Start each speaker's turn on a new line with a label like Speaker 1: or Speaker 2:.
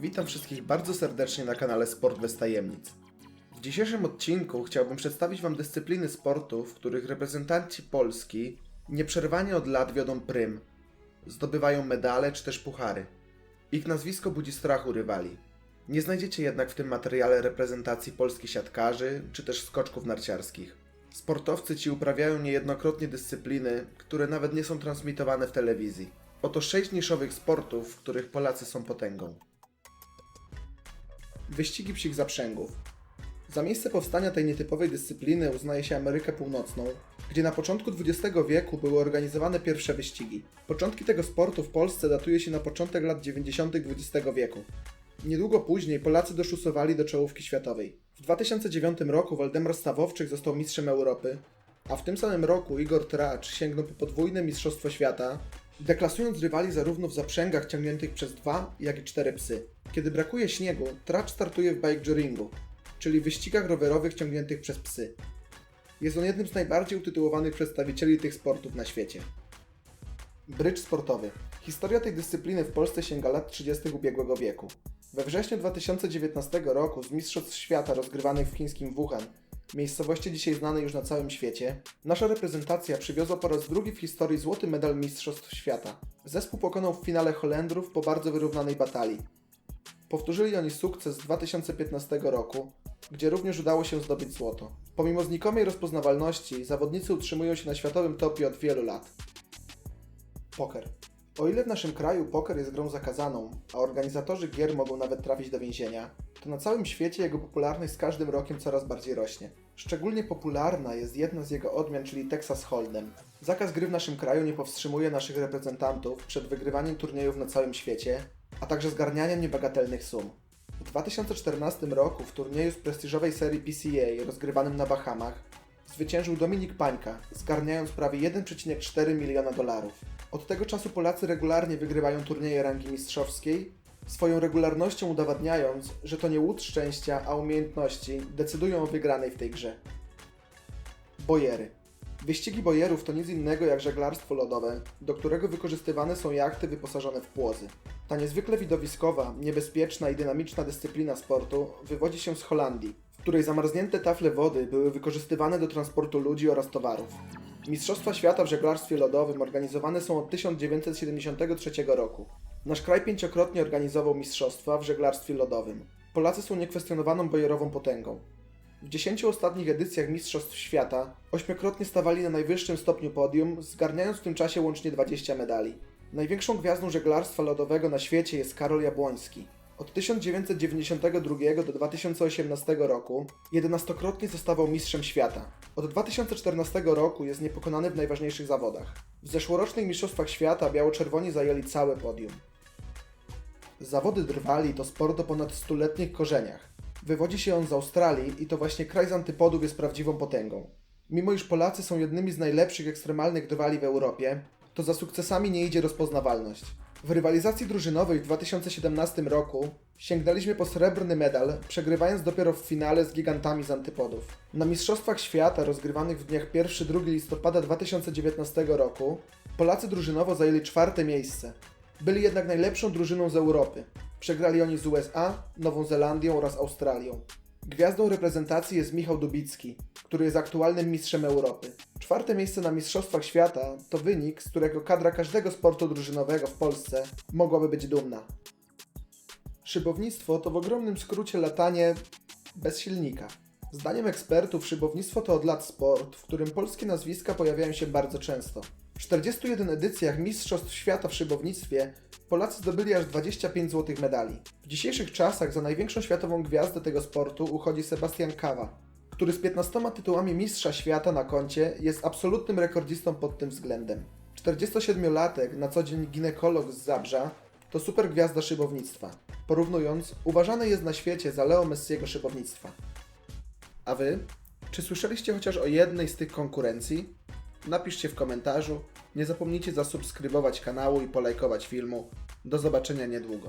Speaker 1: Witam wszystkich bardzo serdecznie na kanale Sport bez tajemnic. W dzisiejszym odcinku chciałbym przedstawić Wam dyscypliny sportu, w których reprezentanci Polski nieprzerwanie od lat wiodą prym, zdobywają medale czy też puchary. Ich nazwisko budzi strach u rywali. Nie znajdziecie jednak w tym materiale reprezentacji polskich siatkarzy czy też skoczków narciarskich. Sportowcy ci uprawiają niejednokrotnie dyscypliny, które nawet nie są transmitowane w telewizji. Oto sześć niszowych sportów, w których Polacy są potęgą. Wyścigi psich zaprzęgów. Za miejsce powstania tej nietypowej dyscypliny uznaje się Amerykę Północną, gdzie na początku XX wieku były organizowane pierwsze wyścigi. Początki tego sportu w Polsce datuje się na początek lat 90. XX wieku. Niedługo później Polacy doszusowali do czołówki światowej. W 2009 roku Waldemar Stawowczyk został mistrzem Europy, a w tym samym roku Igor Tracz sięgnął po podwójne Mistrzostwo Świata, deklasując rywali zarówno w zaprzęgach ciągniętych przez dwa, jak i cztery psy. Kiedy brakuje śniegu, Tracz startuje w bike touringu, czyli wyścigach rowerowych ciągniętych przez psy. Jest on jednym z najbardziej utytułowanych przedstawicieli tych sportów na świecie. Brycz sportowy. Historia tej dyscypliny w Polsce sięga lat 30. ubiegłego wieku. We wrześniu 2019 roku z Mistrzostw Świata rozgrywanych w chińskim Wuhan, miejscowości dzisiaj znanej już na całym świecie, nasza reprezentacja przywiozła po raz drugi w historii złoty medal Mistrzostw Świata. Zespół pokonał w finale Holendrów po bardzo wyrównanej batalii. Powtórzyli oni sukces z 2015 roku, gdzie również udało się zdobyć złoto. Pomimo znikomej rozpoznawalności, zawodnicy utrzymują się na światowym topie od wielu lat. Poker. O ile w naszym kraju poker jest grą zakazaną, a organizatorzy gier mogą nawet trafić do więzienia, to na całym świecie jego popularność z każdym rokiem coraz bardziej rośnie. Szczególnie popularna jest jedna z jego odmian, czyli Texas Hold'em. Zakaz gry w naszym kraju nie powstrzymuje naszych reprezentantów przed wygrywaniem turniejów na całym świecie, a także zgarnianiem niebagatelnych sum. W 2014 roku w turnieju z prestiżowej serii PCA rozgrywanym na Bahamach zwyciężył Dominik Pańka, zgarniając prawie 1,4 miliona dolarów. Od tego czasu Polacy regularnie wygrywają turnieje rangi mistrzowskiej, swoją regularnością udowadniając, że to nie łód szczęścia, a umiejętności decydują o wygranej w tej grze. Bojery. Wyścigi bojerów to nic innego jak żeglarstwo lodowe, do którego wykorzystywane są jachty wyposażone w płozy. Ta niezwykle widowiskowa, niebezpieczna i dynamiczna dyscyplina sportu wywodzi się z Holandii, której zamarznięte tafle wody były wykorzystywane do transportu ludzi oraz towarów. Mistrzostwa Świata w żeglarstwie lodowym organizowane są od 1973 roku. Nasz kraj pięciokrotnie organizował mistrzostwa w żeglarstwie lodowym. Polacy są niekwestionowaną bojerową potęgą. W 10 ostatnich edycjach Mistrzostw Świata ośmiokrotnie stawali na najwyższym stopniu podium, zgarniając w tym czasie łącznie 20 medali. Największą gwiazdą żeglarstwa lodowego na świecie jest Karol Jabłoński. Od 1992 do 2018 roku 11-krotnie zostawał mistrzem świata. Od 2014 roku jest niepokonany w najważniejszych zawodach. W zeszłorocznych Mistrzostwach Świata biało-czerwoni zajęli całe podium. Zawody drwali to sport o ponad stuletnich korzeniach. Wywodzi się on z Australii i to właśnie kraj z antypodów jest prawdziwą potęgą. Mimo iż Polacy są jednymi z najlepszych ekstremalnych drwali w Europie, to za sukcesami nie idzie rozpoznawalność. W rywalizacji drużynowej w 2017 roku sięgnęliśmy po srebrny medal, przegrywając dopiero w finale z gigantami z antypodów. Na Mistrzostwach Świata rozgrywanych w dniach 1-2 listopada 2019 roku Polacy drużynowo zajęli czwarte miejsce. Byli jednak najlepszą drużyną z Europy. Przegrali oni z USA, Nową Zelandią oraz Australią. Gwiazdą reprezentacji jest Michał Dubicki, który jest aktualnym mistrzem Europy. Czwarte miejsce na Mistrzostwach Świata to wynik, z którego kadra każdego sportu drużynowego w Polsce mogłaby być dumna. Szybownictwo to w ogromnym skrócie latanie bez silnika. Zdaniem ekspertów szybownictwo to od lat sport, w którym polskie nazwiska pojawiają się bardzo często. W 41 edycjach Mistrzostw Świata w szybownictwie Polacy zdobyli aż 25 złotych medali. W dzisiejszych czasach za największą światową gwiazdę tego sportu uchodzi Sebastian Kawa, który z 15 tytułami Mistrza Świata na koncie jest absolutnym rekordzistą pod tym względem. 47-latek, na co dzień ginekolog z Zabrza, to super gwiazda szybownictwa. Porównując, uważany jest na świecie za Leo Messiego szybownictwa. A wy? Czy słyszeliście chociaż o jednej z tych konkurencji? Napiszcie w komentarzu. Nie zapomnijcie zasubskrybować kanału i polajkować filmu. Do zobaczenia niedługo.